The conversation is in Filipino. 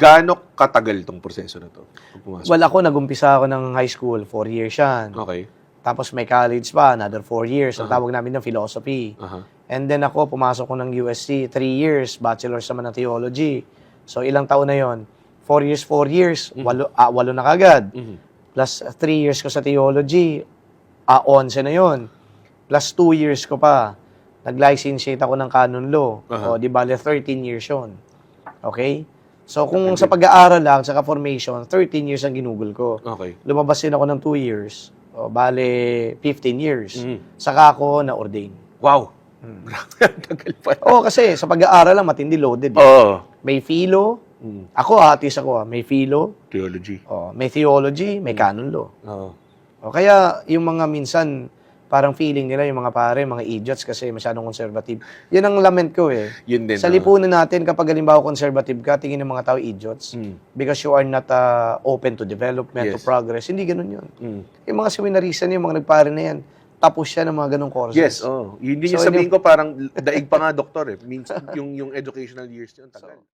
Gaano katagal tong proseso na to? Pumasok? Well, ako, nag-umpisa ako ng high school, four years yan. Okay. Tapos may college pa, another four years. Ang tawag namin ng philosophy. Aha. And then ako, pumasok ko ng USC, three years, bachelor's naman ng theology. So, ilang taon na yon? Four years, four years, walo, ah, walo na kagad. Mhm. Plus, uh, three years ko sa theology, ah, 11 na yon. Plus, two years ko pa. Nag-licentiate ako ng canon law. Aha. O, di bale, 13 years yon. Okay? So, kung sa pag-aaral lang, sa formation 13 years ang ginugol ko. Okay. Lumabas din ako ng 2 years. O, bale, 15 years. Mhm. Saka ako na-ordain. Wow. Ang tagal pa. Oo, kasi sa pag-aaral lang, matindi loaded. eh. Oo. May philo. Mm. Ako, atis ako. ah. May philo. Theology. Oh, may theology. May canon law. Oo. O, kaya, yung mga minsan, parang feeling nila, yung mga pare, mga idiots kasi masyadong conservative. Yun ang lament ko eh. Yun din. Sa lipunan natin, kapag halimbawa conservative ka, tingin ng mga tao idiots. Mm. Because you are not uh, open to development, to Yes. progress. Hindi ganun yun. Mm. Yung mga seminarisan, yung mga nagpare na yan, tapos siya ng mga ganung courses. Yes, oh. Yun din yung So, sabihin ko parang daig pa nga doktor eh. Means yung yung educational years yun tagal.